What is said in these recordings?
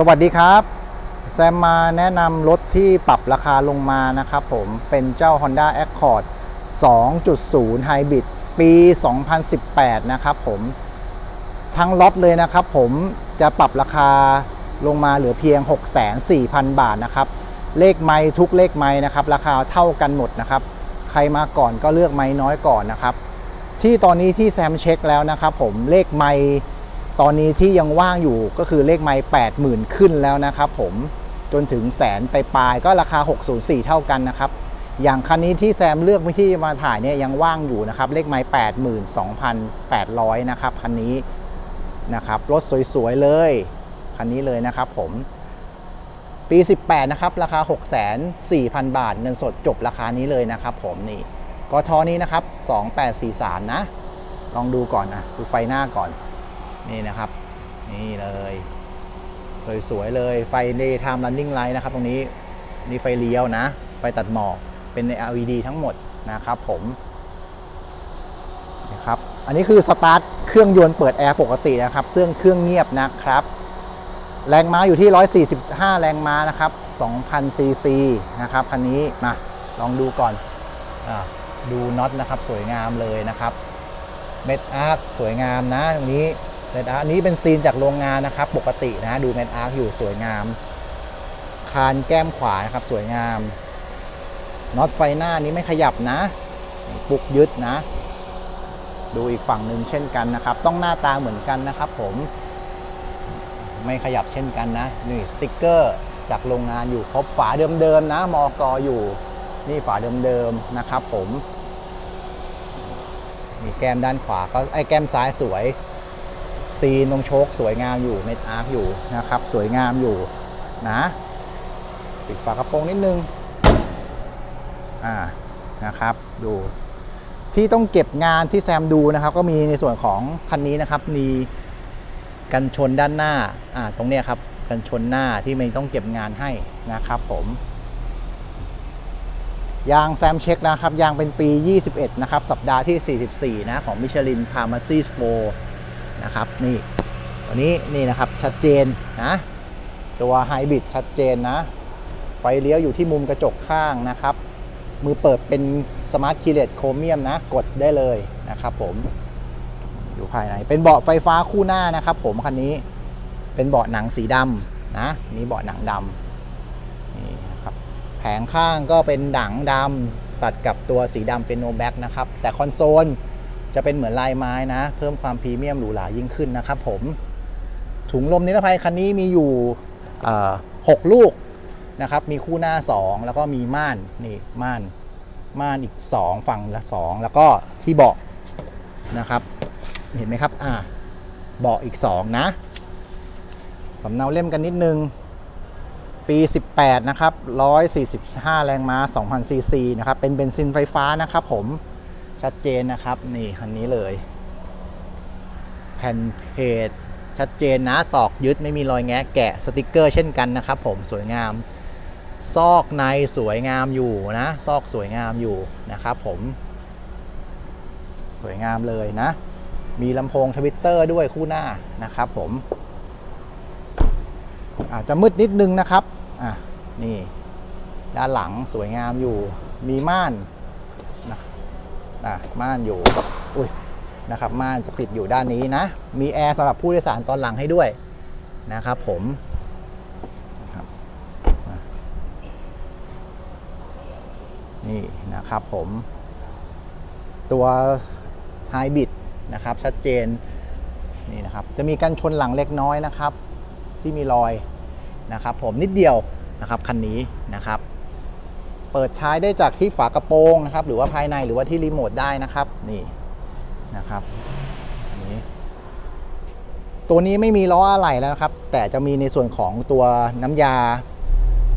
สวัสดีครับ แซมมาแนะนำรถที่ปรับราคาลงมานะครับผมเป็นเจ้า Honda Accord 2.0 Hybrid ปี 2018 นะครับผมทั้งล็อตเลยนะครับผมจะปรับราคาลงมาเหลือเพียง6,400,000 บาทนะครับ เลขไม้ทุกเลขไม้นะครับ ราคาเท่ากันหมดนะครับ ใครมาก่อนก็เลือกไม้น้อยก่อนนะครับ ที่ตอนนี้ที่แซมเช็คแล้วนะครับผมเลขไม้ ตอนนี้ที่ยังว่างอยู่ก็คือเลขไม้80,000 ขึ้นแล้วนะครับผมจนถึงแสนไปปลายก็ราคา 604 เท่ากันนะครับ อย่างคันนี้ที่แซมเลือกไม่ที่มาถ่ายเนี่ยยังว่างอยู่นะครับ เลขไม้82,800 นะครับคันนี้นะครับรถสวยๆเลย คันนี้เลยนะครับผมปี 18 นะครับ ราคา6,400,000 บาท เงินสดจบราคานี้เลยนะครับผมนี่กทนี้นะครับ 2843 นะ ลองดูก่อนนะ ดูไฟหน้าก่อน นี่นะครับ นี่เลยสวยๆเลยไฟ daytime running light นะครับ ตรงนี้นี่ไฟเลี้ยวนะ ไฟตัดหมอกเป็น LED ทั้งหมดนะครับผมนะครับอันนี้คือสตาร์ทเครื่องยนต์เปิดแอร์ปกตินะครับเครื่องเครื่องเงียบนะครับ แรงม้าอยู่ที่ 145 แรงม้านะครับ2,000ซีซีนะครับคันนี้มาลองดูก่อนอดูน็อตนะครับสวยงามเลยนะครับเม็ดอาร์คสวยงามนะตรงนี้ เม็ดอาร์คนี้เป็นซีนจากโรงงานนะครับ ปกตินะดูเม็ดอาร์คอยู่สวยงาม คานแก้มขวานะครับสวยงามน็อตไฟหน้านี้ไม่ขยับนะ ปุกยึดนะ ดูอีกฝั่งหนึ่งเช่นกันนะครับ ต้องหน้าตาเหมือนกันนะครับ ผม ไม่ขยับเช่นกันนะนี่สติกเกอร์จากโรงงานอยู่ครบฝาเดิมๆนะมอกออยู่ นี่ฝาเดิมๆนะครับ ผมมีแก้มด้านขวาก็ไอ้แก้มซ้ายสวย ซีนตรงโชคสวยงามอยู่เม็ดอาร์คอยู่นะครับสวยงามอยู่นะปิดฝากระโปรงนิดนึงอ่านะครับดูที่ต้องเก็บงานที่แซมดูนะครับ ก็มีในส่วนของคันนี้นะครับมีกันชนด้านหน้าอ่าตรงเนี้ยครับกันชนหน้าที่มันต้องเก็บงานให้นะครับผมยางแซมเช็คนะครับยางเป็นปี 21 นะครับ สัปดาห์ที่ 44 นะ ของมิชลินพามาซีสโฟ นะครับนี่ตัวนี้นี่นะครับชัดเจนนะตัวไฮบริดชัดเจนนะไฟเลี้ยวอยู่ที่มุมกระจกข้างนะครับ มือเปิดเป็นสมาร์ทคีเลสโครเมียมนะ กดได้เลยนะครับผมอยู่ภายในเป็นเบาะไฟฟ้าคู่หน้านะครับ ผมคันนี้เป็นเบาะหนังสีดำนะนี่เบาะหนังดำนี่นะครับแผงข้างก็เป็นหนังดำตัดกับตัวสีดำเป็นโนแบ็กนะครับ แต่คอนโซล จะเป็นเหมือนลายไม้นะ เพิ่มความพรีเมียมหรูหรายิ่งขึ้นนะครับผม ถุงลมนิรภัยคันนี้มีอยู่อ่าหกลูกนะครับ มีคู่หน้า 2 แล้วก็มีม่านนี่ม่านม่านอีก 2 ฝั่งละ 2 แล้วก็ที่เบาะนะครับ เห็นไหมครับ อ่าเบาะอีก 2 นะสำเนาเล่มกันนิดนึง ปี 18 นะครับ 145 แรงม้า 2,000ซีซีนะครับ เป็นเบนซินไฟฟ้านะครับผม ชัดเจนนะครับ นี่คันนี้เลย แผ่นเพจชัดเจนนะตอกยึดไม่มีรอยแงะแกะสติกเกอร์เช่นกันนะครับ ผมสวยงาม ซอกในสวยงามอยู่นะ ซอกสวยงามอยู่นะครับ ผม สวยงามเลยนะ มีลำโพงทวิตเตอร์ด้วยคู่หน้านะครับผมอาจจะมืดนิดนึงนะครับ อะ นี่ ด้านหลังสวยงามอยู่ มีม่าน อะม่านอยู่อุ้ยนะครับม่านจะปิดอยู่ด้านนี้นะ มีแอร์สำหรับผู้โดยสารตอนหลังให้ด้วยนะครับผมนี่นะครับผมตัวไฮบริดนะครับชัดเจนนี่นะครับจะมีกันชนหลังเล็กน้อยนะครับ ที่มีรอยนะครับ ผมนิดเดียวนะครับคันนี้นะครับ เปิดท้ายได้จากที่ฝากระโปรงนะครับ หรือว่าภายในหรือว่าที่รีโมทได้นะครับ นี่นะครับนี่ตัวนี้ไม่มีล้ออะไรแล้วนะครับ แต่จะมีในส่วนของตัวน้ำยา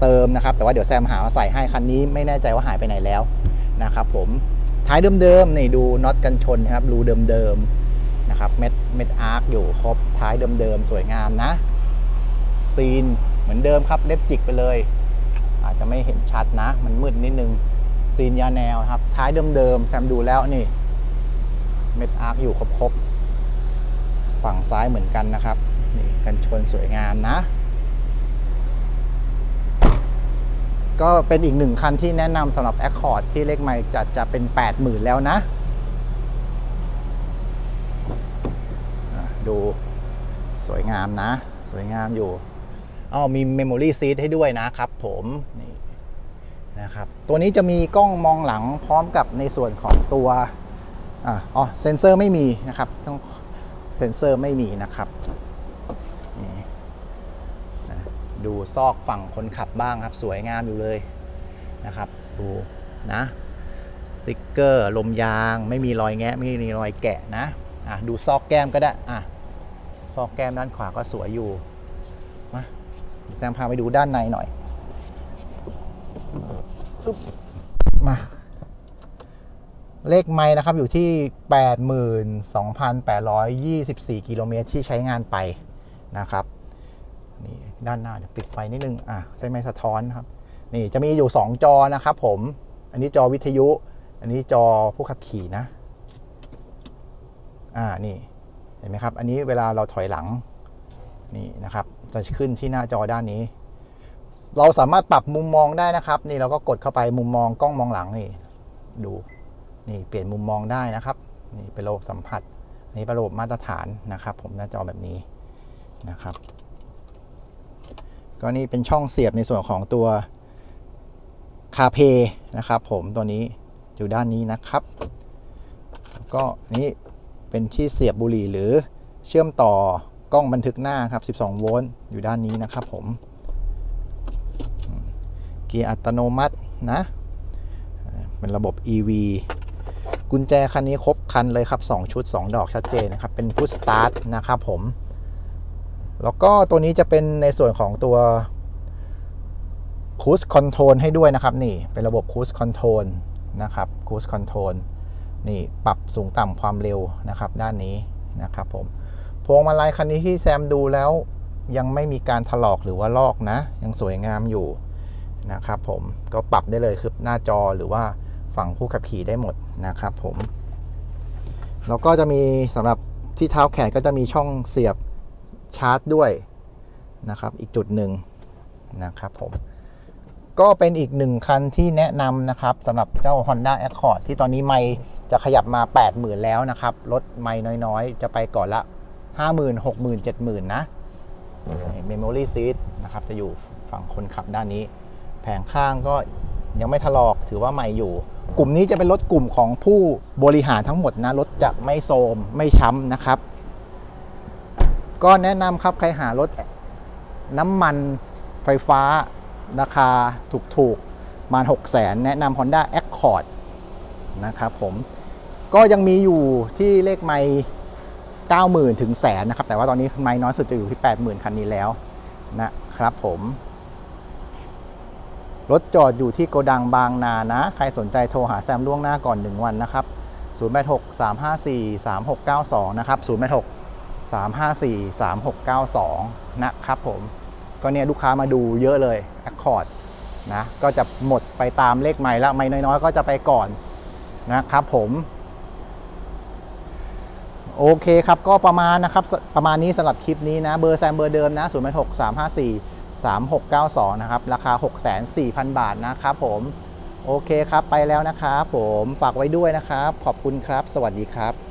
เติมนะครับ แต่ว่าเดี๋ยวแซมหามาใส่ให้คันนี้ไม่แน่ใจว่าหายไปไหนแล้วนะครับ ผมท้ายเดิมๆนี่ดูน็อตกันชนนะครับรูเดิมๆนะครับเม็ดเม็ดอาร์คอยู่ครบท้ายเดิมๆสวยงามนะซีนเหมือนเดิมครับเล็บจิกไปเลยาจจะไม่เห็นชัดนะ มันมืดนิดนึงซีนยาแนวครับ ท้ายเดิมๆแซมดูแล้วนี่ เม็ดอาร์คอยู่ครบๆ ฝั่งซ้ายเหมือนกันนะครับ นี่กันชนสวยงามนะ ก็เป็นอีกหนึ่งคันที่แนะนำสำหรับ Accord ที่เลขไม่จะจะเป็น 80,000 แล้วนะ ดูสวยงามนะ สวยงามอยู่ อ้ามี Memory Seat ให้ด้วยนะครับผมนี่นะครับตัวนี้จะมีกล้องมองหลังพร้อมกับในส่วนของตัวอ๋อเซนเซอร์ไม่มีนะครับต้องเซนเซอร์ไม่มีนะครับนี่ดูซอกฝั่งคนขับบ้างครับ สวยงามอยู่เลยนะครับ ดูนะสติกเกอร์ลมยาง ไม่มีรอยแงะ ไม่มีรอยแกะนะอะดูซอกแก้มก็ได้อะซอกแก้มด้านขวาก็สวยอยู่ แซมพาไปดูด้านในหน่อยมาเลขไม้นะครับอยู่ที่ 82,824 กิโลเมตรที่ใช้งานไปนะครับนี่ด้านหน้าเดี๋ยวปิดไฟนิดนึงอะใช้ไม้สะท้อนครับ นี่จะมีอยู่ 2 จอนะครับผม อันนี้จอวิทยุ อันนี้จอผู้ขับขี่นะ อ่านี่เห็นไหมครับ อันนี้เวลาเราถอยหลังนี่นะครับ จะขึ้นที่หน้าจอด้านนี้ เราสามารถปรับมุมมองได้นะครับ นี่เราก็กดเข้าไปมุมมองกล้องมองหลังนี่ดูนี่เปลี่ยนมุมมองได้นะครับ นี่เป็นระบบสัมผัสนี่เป็นระบบมาตรฐานนะครับ ผมหน้าจอแบบนี้นะครับ ก็นี่เป็นช่องเสียบในส่วนของตัวคาเพนะครับ ผมตัวนี้อยู่ด้านนี้นะครับ ก็นี่เป็นที่เสียบบุหรี่หรือเชื่อมต่อ กล้องบันทึกหน้าครับ 12 โวลต์อยู่ด้านนี้นะครับผม เกียร์อัตโนมัตินะ เป็นระบบ EV กุญแจคันนี้ครบคันเลยครับ 2 ชุด 2 ดอกชัดเจนนะครับ เป็นพุชสตาร์ทนะครับผม แล้วก็ตัวนี้จะเป็นในส่วนของตัว Cruise Control ให้ด้วยนะครับ นี่เป็นระบบ Cruise Control นะครับ Cruise Control นี่ปรับสูงต่ำความเร็วนะครับ ด้านนี้นะครับผม พวงมาลัยคันนี้ที่แซมดูแล้วยังไม่มีการถลอกหรือว่าลอกนะ ยังสวยงามอยู่นะครับผมก็ปรับได้เลยคือหน้าจอหรือว่าฝั่งผู้ขับขี่ได้หมดนะครับผมแล้วก็จะมีสำหรับที่เท้าแขนก็จะมีช่องเสียบชาร์จด้วยนะครับอีกจุดหนึ่งนะครับผมก็เป็นอีกหนึ่งคันที่แนะนำนะครับสำหรับเจ้า Honda Accord ที่ตอนนี้ไม่จะขยับมา 80,000 แล้วนะครับ รถไม่น้อยๆ จะไปก่อนละ 50,000 60,000 70,000นะเมมโมรี่ซีทนะครับจะอยู่ฝั่งคนขับด้านนี้ แผงข้างก็ยังไม่ถลอกถือว่าใหม่อยู่ กลุ่มนี้จะเป็นรถกลุ่มของผู้บริหารทั้งหมดนะรถจะไม่โทรมไม่ช้ำนะครับ ก็แนะนำครับใครหารถน้ำมันไฟฟ้าราคาถูกๆประมาณ6 0 0 0 0 0แนะนำ Honda Accord นะครับผมก็ยังมีอยู่ที่เลขไม่ 90,000 ถึงแสนนะครับ แต่ว่าตอนนี้ไม่น้อยสุดจะอยู่ที่ 80,000 คันนี้แล้วนะครับผม รถจอดอยู่ที่โกดังบางนานะ ใครสนใจโทรหาแซมล่วงหน้าก่อน 1 วันนะครับ 086 354 3692 นะครับ 086 354 3692 นะครับผมก็เนี่ยลูกค้ามาดูเยอะเลย Accord นะก็จะหมดไปตามเลขใหม่ละไม่น้อยๆ ก็จะไปก่อนนะครับผม โอเคครับ ก็ประมาณนะครับ ประมาณนี้สำหรับคลิปนี้นะ เบอร์แซมเบอร์เดิมนะ0 6 3 5 4 3 6 9 2 นะครับ ราคา 6,400,000บาทนะครับผม โอเคครับ ไปแล้วนะครับผม ฝากไว้ด้วยนะครับ ขอบคุณครับ สวัสดีครับ